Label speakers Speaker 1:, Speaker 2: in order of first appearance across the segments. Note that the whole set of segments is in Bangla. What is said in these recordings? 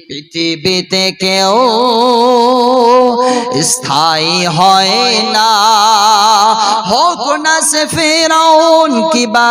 Speaker 1: পৃথিবীতে কেউ স্থায়ী হয় না হোক না সে ফেরাউন কিবা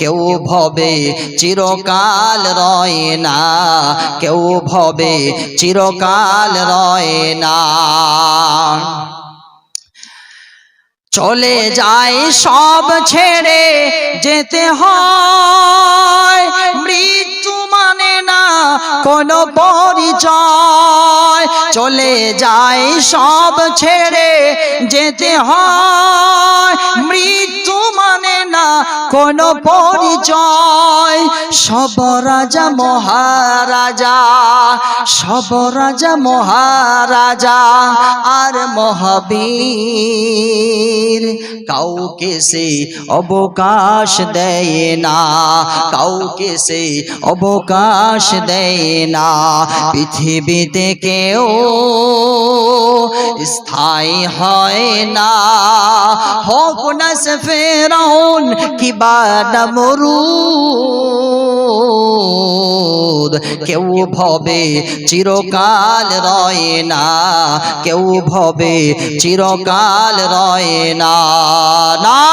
Speaker 1: কেউ ভবে চিরকাল রয় না, কেউ ভবে চিরকাল রয় না। চলে যায় সব ছেড়ে যেতে হয়, মৃত্যু মানে না কোনো পরিচয়। চলে যায় সব ছেড়ে যেতে হয়, মৃত্যু কোনো পরিচয়। সব রাজা মহারাজা। সব রাজা মহারাজা। আর মহাবীর কাউকে সে অবকাশ দেয় না। কাউকে সে অবকাশ দেয় না। পৃথিবীতে কেউ স্থায়ী হয় না। হোক না সে ফেরাউন কিবা নমরুদ কেউ ভবে চিরকাল রয় না, কেউ ভবে চিরকাল না